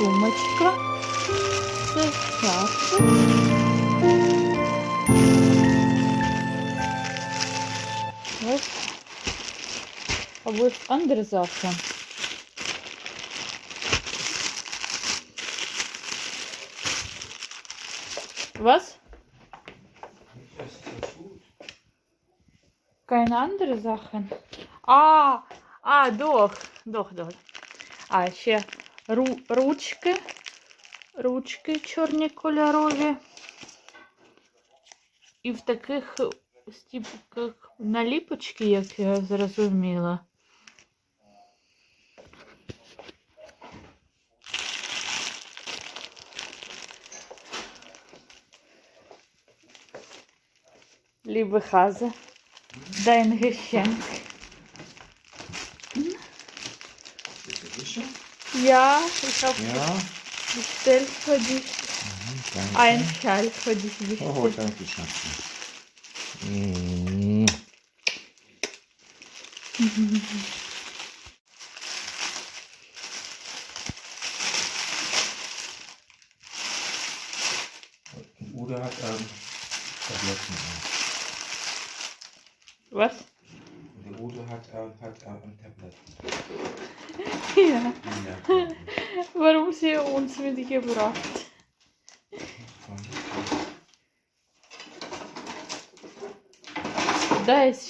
Це шапка. Ось. Або ж андерзафа. Was? Keine andere Sachen. А, а, doch, doch, doch. А, ще ру, ручки. Ручки чорні кольорові. І в таких стіпках наліпочки, як я зрозуміла. Liebe Hase, dein. Ja, ich habe Ja. bestellt für dich. Danke. Ein Schal für dich Oh, bestellt. danke, Schatz. Mm. Uns mitgebracht? Да, из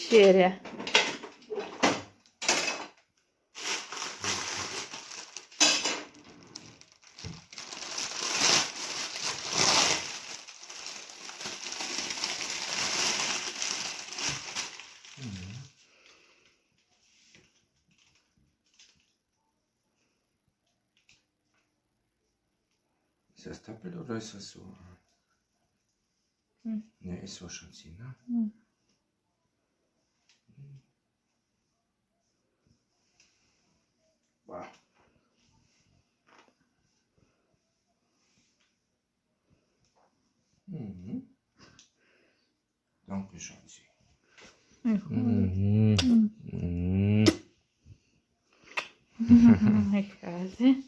das doppelt oder ist das so? Hm. Ne, ist so schon sie, ne? Hm. Wow. Mhm. Danke, Schatzi. Mhm. Mhm. Mhm. Quasi.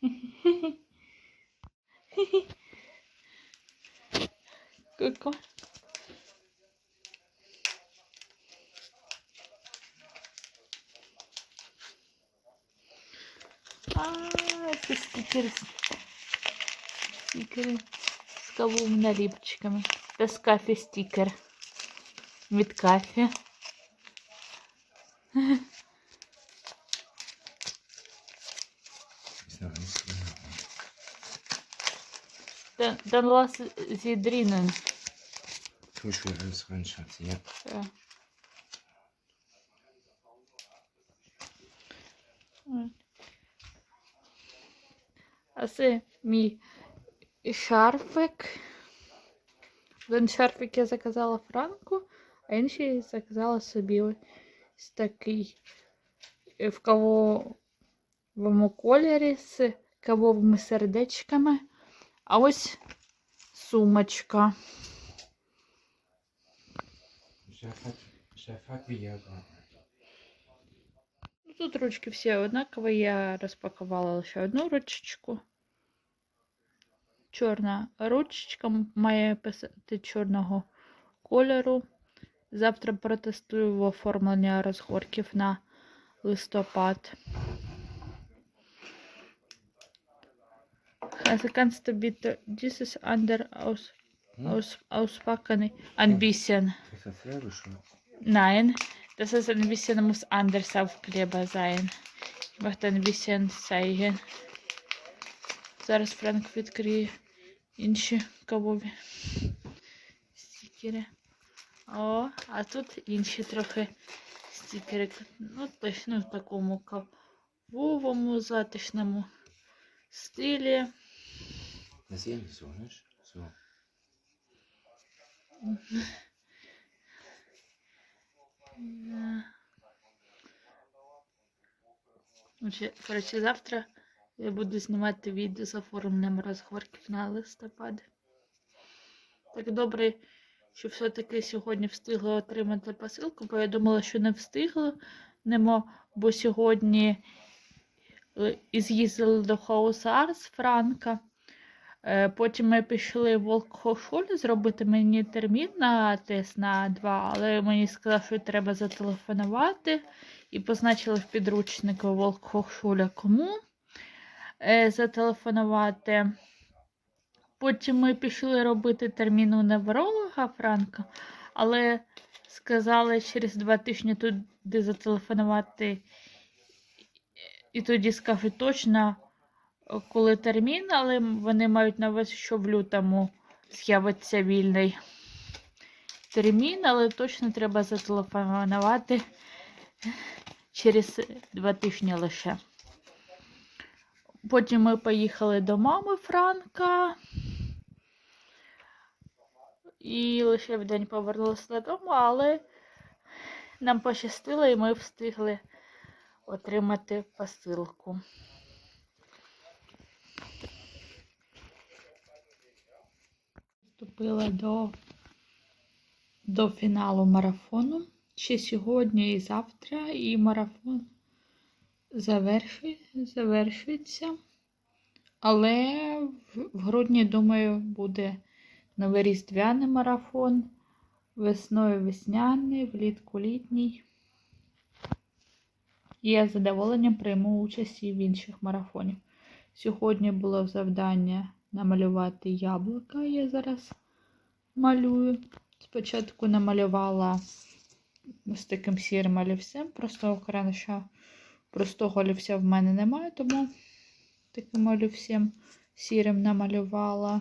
Guck Good one. Ааа, стикеры. Стикеры с кавунными налипчиками. Это с кофе стикер. Медкафе. Den lass sie drinnen. Wieder alles rein, Schatzi, ja. Ja. А це мій шарфик. Один шарфик я заказала Франку, а інший заказала собі ось такий в кавовому кольорі з кавовими сердечками. А ось сумочка. Ну, Тут ручки всі однакові. Я розпакувала лише одну ручечку. Чорна ручечка має писати чорного кольору. Завтра протестую оформлення розгорків на листопад. Also kannst du bitte dieses under aus, Hm? aus, auspacken? Ein bisschen. Ist das selbe, Schatz? Nein, das ist ein bisschen, muss anders Aufkleber sein. Ich möchte ein bisschen zeigen. Зараз Франк відкриє інші кавові стікери. О, а тут інші трохи стікери. Ну, точно в такому кавовому затишному стилі. Das ist ähnlich so, nicht? So. Коротше, завтра я буду знімати відео з оформленням розгорків на листопад. Так добре, що все-таки сьогодні встигла отримати посилку, бо я думала, що не встигла, немо, бо сьогодні е, з'їздили до House Arts Франка. Е, Потім ми пішли в Волкхошолі зробити мені термін на тест на 2, але мені сказали, що треба зателефонувати і позначили в підручнику Волкхошоля кому е, зателефонувати. Потім ми пішли робити термін у невролога Франка, але сказали через два тижні туди зателефонувати, і тоді скажуть точно, коли термін, але вони мають на увазі, що в лютому з'явиться вільний термін, але точно треба зателефонувати через два тижні лише. Потім ми поїхали до мами Франка. І лише в день повернулися додому, але нам пощастило і ми встигли отримати посилку. Вступила до, до фіналу марафону. Ще сьогодні і завтра, і марафон завершує, завершується. Але в грудні, думаю, буде новий різдвяний марафон, весною весняний, влітку літній. І я з задоволенням прийму участь і в інших марафонів. Сьогодні було завдання намалювати яблука. Я зараз малюю. Спочатку намалювала з таким сірим олівцем, просто окремо, простого олівця в мене немає, тому таким олівцем сірим намалювала.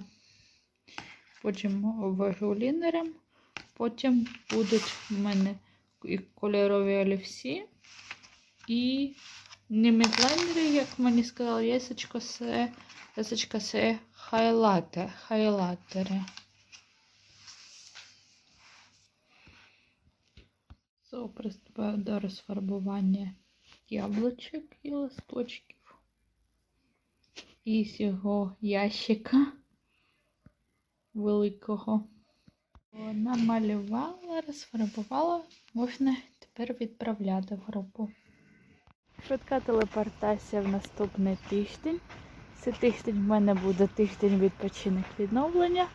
Потім вегулінером. Потім будуть в мене і кольорові олівці. І не мідлайнери, як мені сказали, ясочка це, ясочка це хайлатер, хайлатери. So, приступаю до розфарбування яблучок і листочків. І цього ящика великого. Намалювала, розфарбувала, можна тепер відправляти в групу. Швидка телепортація в наступний тиждень. Цей тиждень в мене буде тиждень відпочинок відновлення,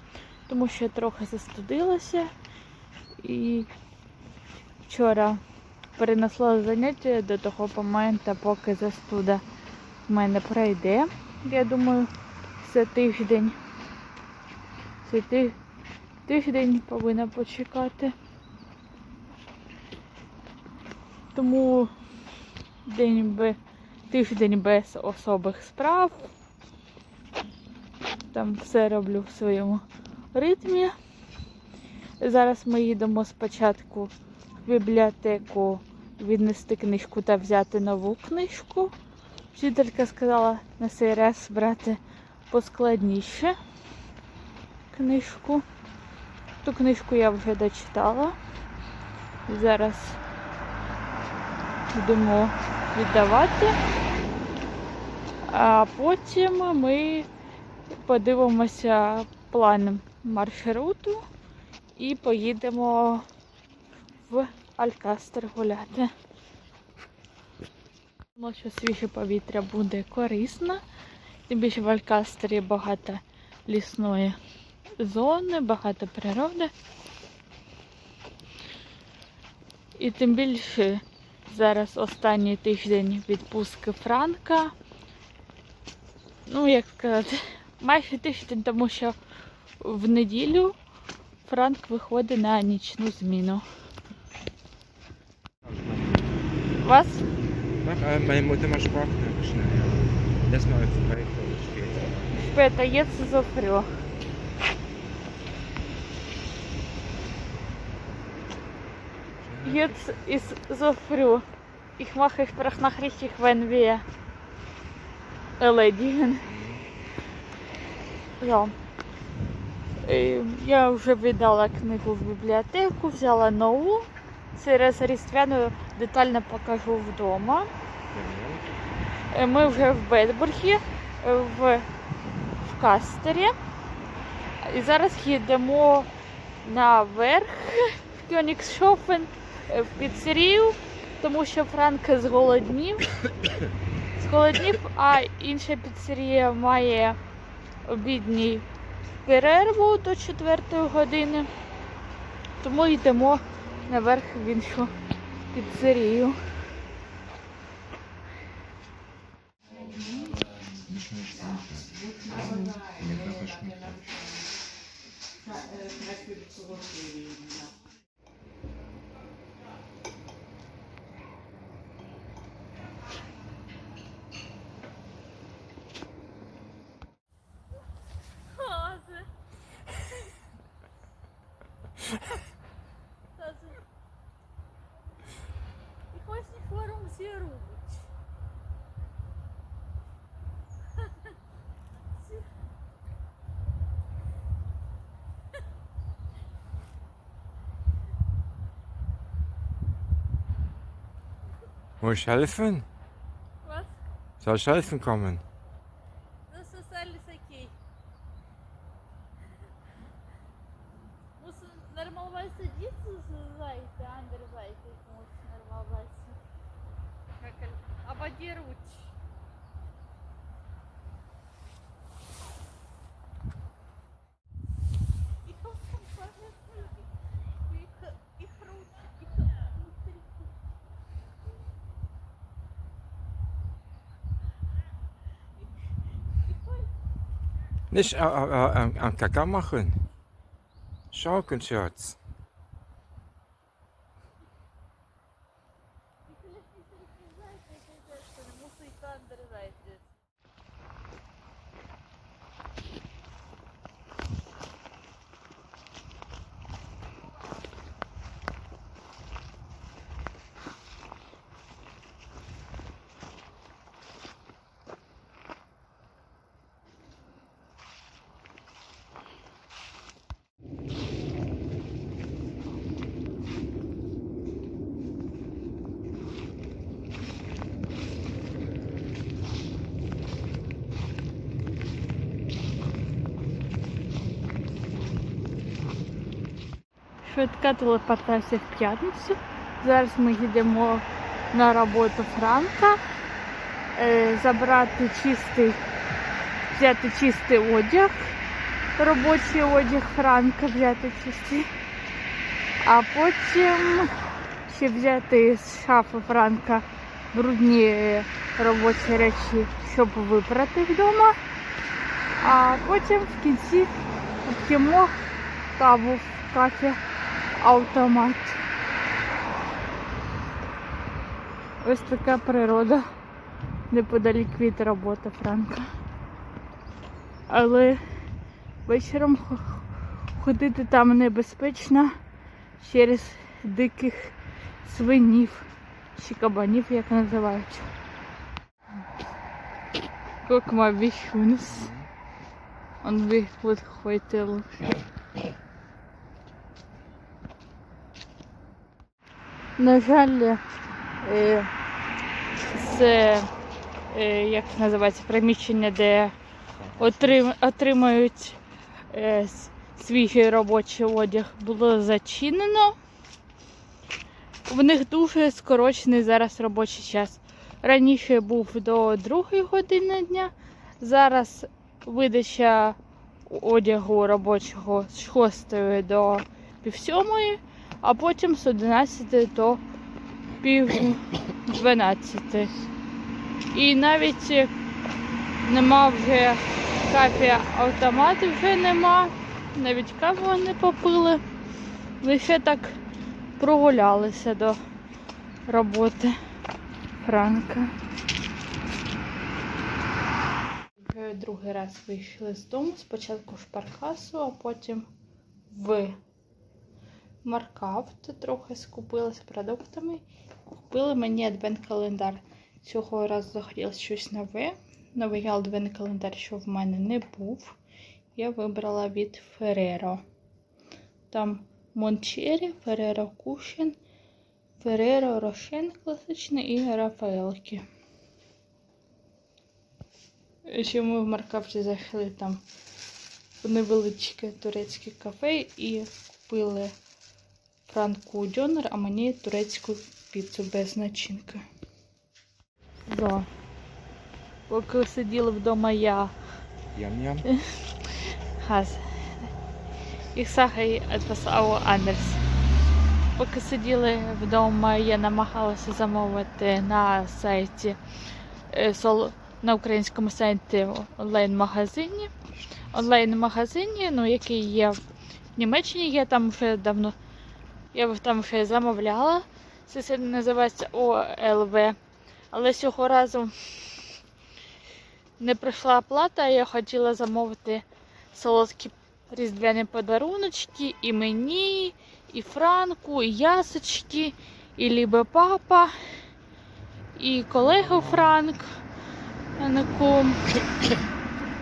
тому що я трохи застудилася і вчора перенесла заняття до того моменту, поки застуда в мене пройде. Я думаю, це тиждень. Ти- тиждень повинна почекати. Тому день би, тиждень без особих справ. Там все роблю в своєму ритмі. Зараз ми їдемо спочатку в бібліотеку віднести книжку та взяти нову книжку. Вчителька сказала на цей раз брати поскладніше книжку. Ту книжку я вже дочитала. Зараз будемо віддавати. А потім ми подивимося план маршруту і поїдемо в Алькастер гуляти. Думала, що свіже повітря буде корисно. Тим більше в Алькастері багато лісної зони, багато природи. І тим більше зараз останній тиждень відпустки Франка. Ну, як сказати, майже тиждень, тому що в неділю Франк виходить на нічну зміну. Вас? Bak, äh, meine Mutter mal Sprachnachrichten. Das mal später oder später. Später, jetzt so früh. Jetzt ist so früh. Ich mache Sprachnachrichten, wenn wir erledigen. Ja. Е, Я вже віддала книгу в бібліотеку, взяла нову. Через різдвяну детально покажу вдома. Е, Ми вже в Бетбургі, е, в, в Кастері. І зараз їдемо наверх в Кьоніксшофен в піцерію, тому що Франк зголоднів. Зголоднів, а інша піцерія має обідній перерву до 4 години. Тому йдемо наверх в іншу піцерію. Тазы. Muss ich helfen? Was? Soll ich helfen kommen? Das ist alles okay. Muss normalerweise diese Seite, andere Seite muss normalerweise. Aber die rutscht. nicht am Kaka machen. Schau, Швидка телепортація в п'ятницю. Зараз ми їдемо на роботу Франка. Е, забрати чистий, взяти чистий одяг, робочий одяг Франка взяти чистий. А потім ще взяти з шафи Франка брудні робочі речі, щоб випрати вдома. А потім в кінці п'ємо каву в кафе автомат. Ось така природа неподалік від роботи Франка. Але вечором ходити там небезпечно через диких свинів чи кабанів, як називають. Mal, wie schön es und На жаль, е, це е, як називається приміщення, де отрим, отримають е, свіжий робочий одяг, було зачинено. В них дуже скорочений зараз робочий час. Раніше був до 2 години дня, зараз видача одягу робочого з 6 до пів сьомої а потім з 11 до пів 12. І навіть е, нема вже кафе автоматів вже нема, навіть каву не попили. Лише так прогулялися до роботи Франка. Другий раз вийшли з дому, спочатку в шпаркасу, а потім в Маркавт трохи скупилася продуктами. Купили мені адвент-календар. Цього разу захотілося щось нове. Новий адвент-календар, що в мене не був. Я вибрала від Ferrero. Там Мончері, Ferrero Cushion, Ferrero Rocher класичний і Рафаелки. Ще ми в Маркавті зайшли там в невеличке турецьке кафе і купили Франку дьонер, а мені турецьку піцу без начинки. Да. Поки сиділи вдома я Ям-ям. Хаз. Ich sage etwas auch anders. Поки сиділи вдома, я намагалася замовити на сайті е, сол- на українському сайті онлайн-магазині. Онлайн-магазині, ну, який є в Німеччині, я там вже давно я б там вже замовляла. Це сайт називається ОЛВ. Але цього разу не прийшла оплата, я хотіла замовити солодкі різдвяні подаруночки і мені, і Франку, і ясочки, і Лібе папа, і колегу Франк.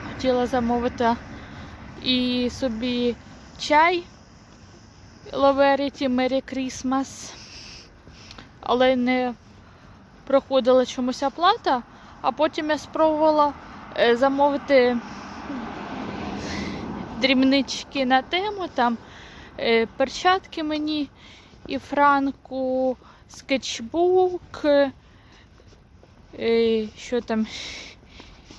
Хотіла замовити і собі чай Ловеріті Мері Крісмас. Але не проходила чомусь оплата, а потім я спробувала е, замовити дрібнички на тему, там е, перчатки мені і Франку, скетчбук. Е, що там?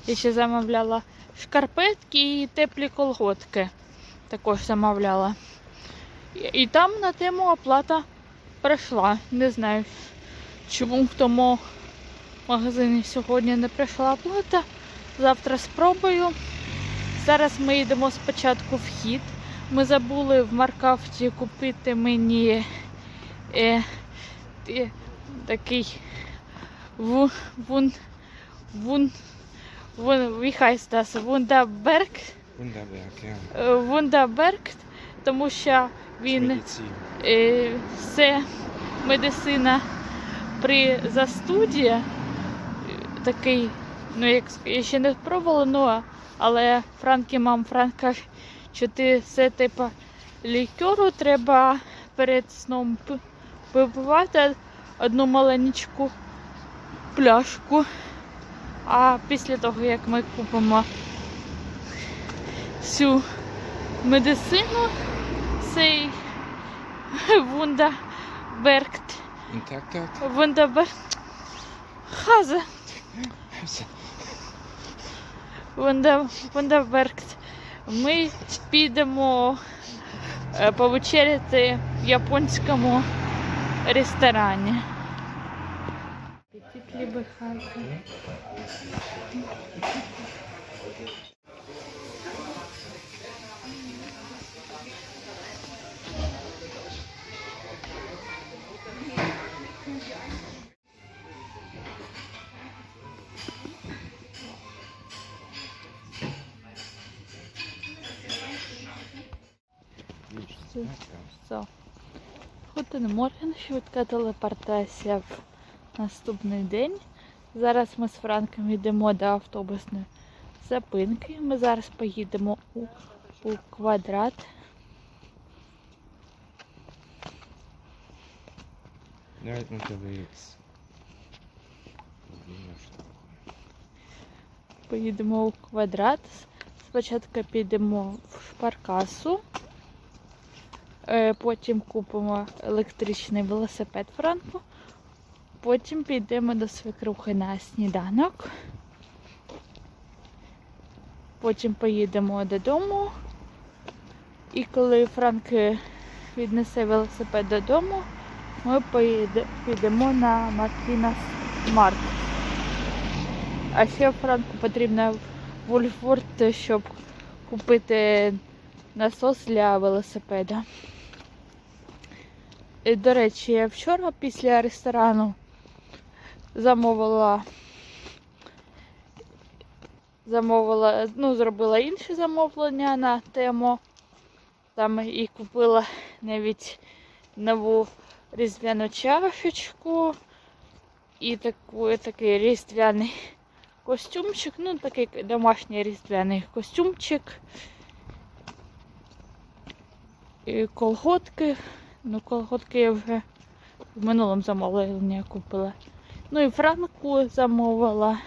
Я ще замовляла шкарпетки і теплі колготки. Також замовляла. І, там на тему оплата прийшла. Не знаю, чому в тому магазині сьогодні не прийшла оплата. Завтра спробую. Зараз ми йдемо спочатку в хід. Ми забули в Маркафті купити мені е, е, такий вун, вун, вун? Вундаберг, е, Вундаберг, тому що він е, все медицина при застуді. е, Такий, ну як я ще не спробувала, ну але Франкі мам Франк каже, що ти все типу лікеру треба перед сном пи- випивати одну маленьку пляшку. А після того, як ми купимо всю медицину, цей. Und tak, tak. Вундаберг. Хаза. Вунда, Ми підемо е, повечеряти в японському ресторані. Апетит либо хаза. Все. Гутен Морген, швидка телепортація в наступний день. Зараз ми з Франком йдемо до автобусної зупинки. Ми зараз поїдемо у, у квадрат. Ja, unterwegs. Wunderschön. Поїдемо у квадрат. Спочатку підемо в шпаркасу. Е, Потім купимо електричний велосипед Франку. Потім підемо до свекрухи на сніданок. Потім поїдемо додому. І коли Франк віднесе велосипед додому, ми підемо на Мартінас Марк. А ще Франку потрібно в Вольфворд, щоб купити насос для велосипеда. І, до речі, я вчора після ресторану замовила замовила, ну, зробила інше замовлення на тему. Там і купила навіть нову різдвяну чашечку і таку, такий різдвяний костюмчик, ну такий домашній різдвяний костюмчик. І колготки. Ну, колготки я вже в минулому замовленні купила. Ну і франку замовила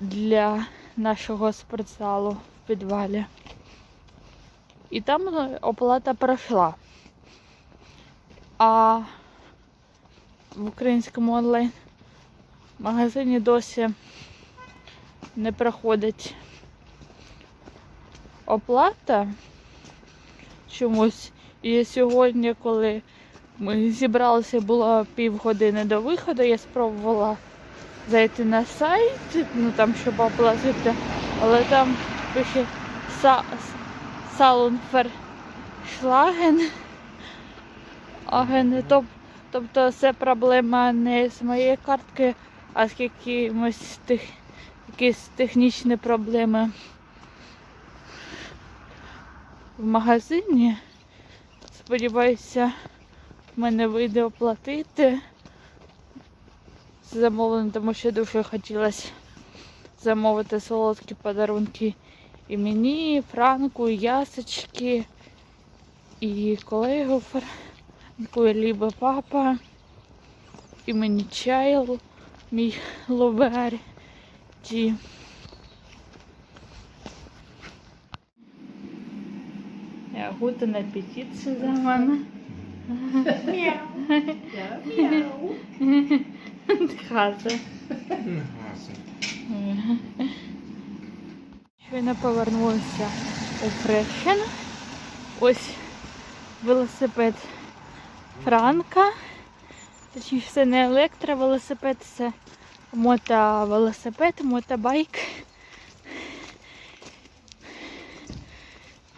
для нашого спортзалу в підвалі. І там е, оплата пройшла. А в українському онлайн магазині досі не проходить оплата чомусь. І сьогодні, коли ми зібралися, було півгодини до виходу, я спробувала зайти на сайт, ну там, щоб оплатити, але там пише Са- Салунфершлаген. Аген, тоб- тобто це проблема не з моєї картки, а з якимось тих, якісь технічні проблеми в магазині. Сподіваюся, мене вийде оплатити замовлення, тому що дуже хотілося замовити солодкі подарунки і мені, і Франку, і Ясочки, і колегу Франку, і Ліба папа, і мені чайл, мій лобер. Ті. Ja, guten Appetit zusammen. Хата. Щойно повернулася у Фрешен. Ось велосипед Франка. Точніше, це не електровелосипед, це мотовелосипед, мотобайк.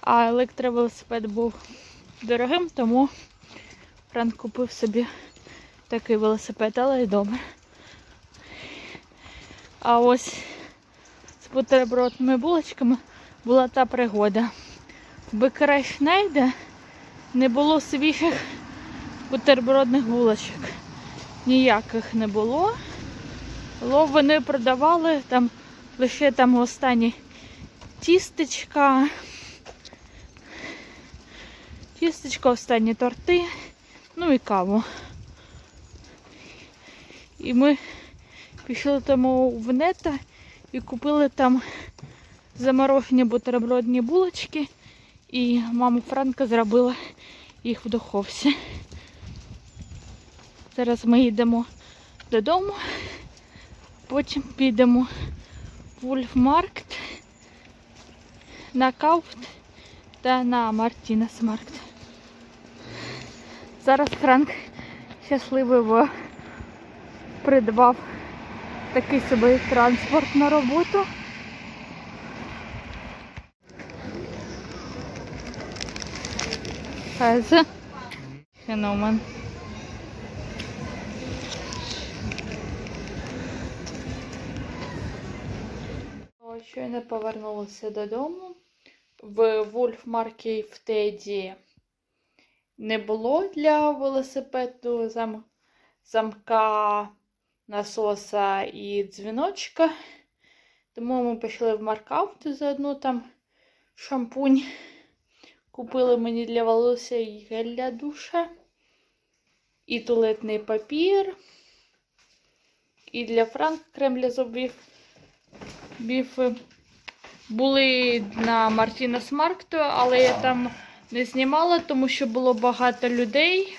А електровелосипед був дорогим, тому Франк купив собі такий велосипед, але й добре. А ось з бутербродними булочками була та пригода. В Бекерайшнайде не було свіжих бутербродних булочок. Ніяких не було. Ло вони продавали там лише там останні тістечка. Тістечка, останні торти, ну і каву. І ми пішли тому в нета і купили там заморожені бутербродні булочки. І мама Франка зробила їх в духовці. Зараз ми їдемо додому, потім підемо в Вольфмаркт, на Кауфт та на Мартінес Маркт. Зараз Франк щасливо придбав такий собі транспорт на роботу. Це феномен. Щойно повернулася додому. В Вольфмаркі в Теді не було для велосипеду зам... замка, насоса і дзвіночка. Тому ми пішли в Маркаут заодно там шампунь. Купили мені для волосся і гель для душа, і туалетний папір, і для Франк крем для зубів. Біфи були на Мартіна Смаркту, але я там не знімала, тому що було багато людей.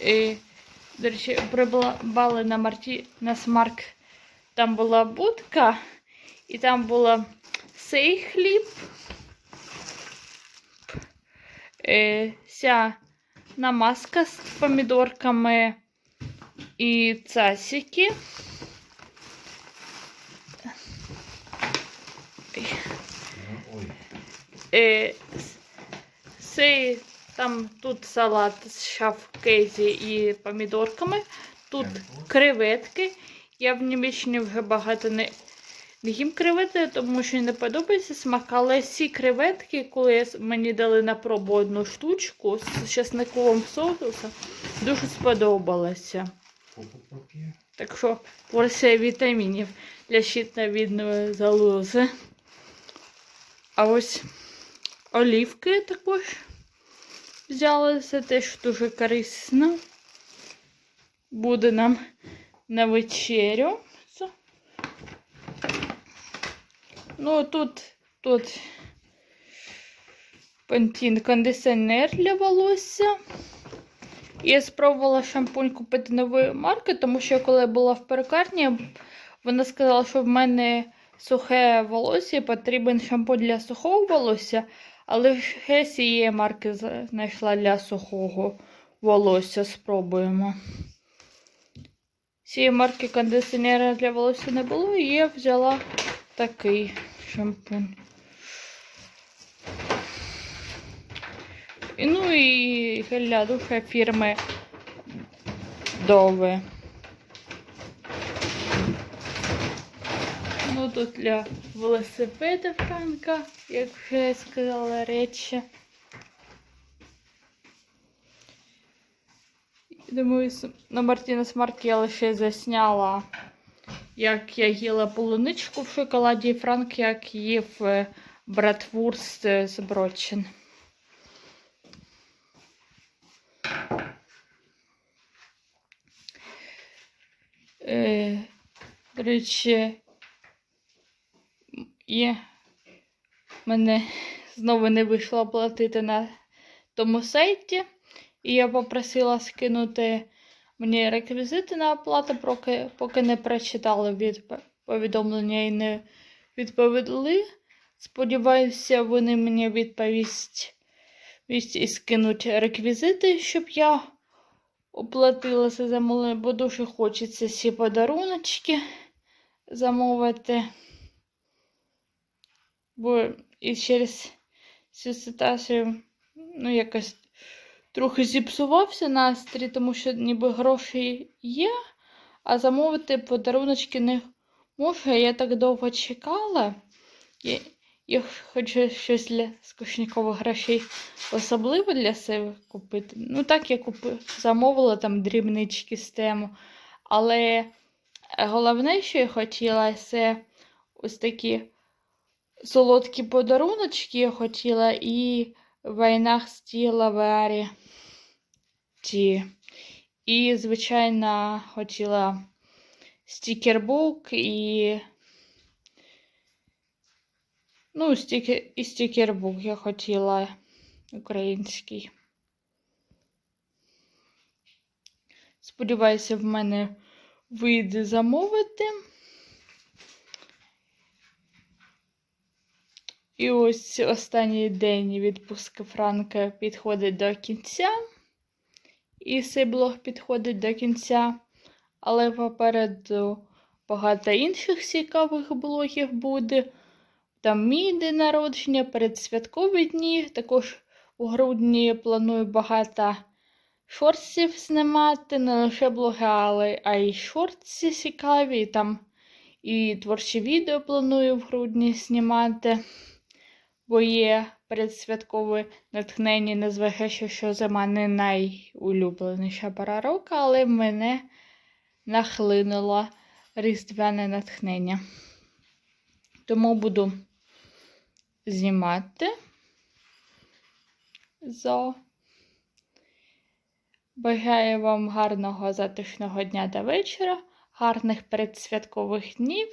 І, до речі, прибали на Мартіна Смарк. Там була будка, і там була сей хліб. Е, ся намазка з помідорками і цасики. Е, с- сей, там тут салат з шафкейзі і помідорками. Тут креветки. Я в Німеччині вже багато не, не їм кревети, тому що не подобається смак. Але ці креветки, коли мені дали на пробу одну штучку з чесниковим соусом, дуже сподобалося. Так що порція вітамінів для щитовідної залози. А ось олівки також взяли. Це теж дуже корисно. Буде нам на вечерю. Ну, тут, тут пантін кондиціонер для волосся. Я спробувала шампунь купити нової марки, тому що коли я була в перукарні, вона сказала, що в мене сухе волосся, і потрібен шампунь для сухого волосся, але з марки знайшла для сухого волосся. Спробуємо. Цієї марки кондиціонера для волосся не було, і я взяла такий шампунь. І, Ну і гель для душа фірми Dove. Ну тут для велосипеда Франка, як вже я сказала речі. Думаю, на Мартіна Смарт я лише засняла, як я їла полуничку в шоколаді, і Франк як їв е, братвурст е, з брочин. Е, до речі, є. Мене знову не вийшло оплатити на тому сайті. І я попросила скинути мені реквізити на оплату, поки, поки не прочитали від повідомлення і не відповіли. Сподіваюся, вони мені відповість і скинуть реквізити, щоб я оплатила це замовлення, бо дуже хочеться ці подаруночки замовити. Бо і через цю ситуацію, ну, якось трохи зіпсувався настрій, тому що ніби гроші є, а замовити подаруночки не можу. Я так довго чекала. Я, я хочу щось для скучникових грошей особливо для себе купити. Ну, так я купи, замовила там дрібнички з тему. Але головне, що я хотіла, це ось такі солодкі подаруночки я хотіла і війнах стіла варі. Ті. І, звичайно, хотіла стікербук і. Ну, стікер, і стікербук я хотіла український. Сподіваюся, в мене вийде замовити. І ось останній день відпустки Франка підходить до кінця. І цей блог підходить до кінця. Але попереду багато інших цікавих блогів буде. Там мій день народження, передсвяткові дні. Також у грудні планую багато шортсів знімати. Не лише блоги, але а й шортси цікаві. І там і творчі відео планую в грудні знімати. Бо є передсвяткове натхнення, незважаючи, що зима не найулюбленіша пора року, але мене нахлинуло різдвяне натхнення. Тому буду знімати зо. Бажаю вам гарного затишного дня та вечора, гарних передсвяткових днів.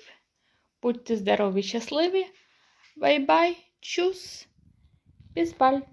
Будьте здорові, щасливі. Бай-бай, тschüss, bis bald.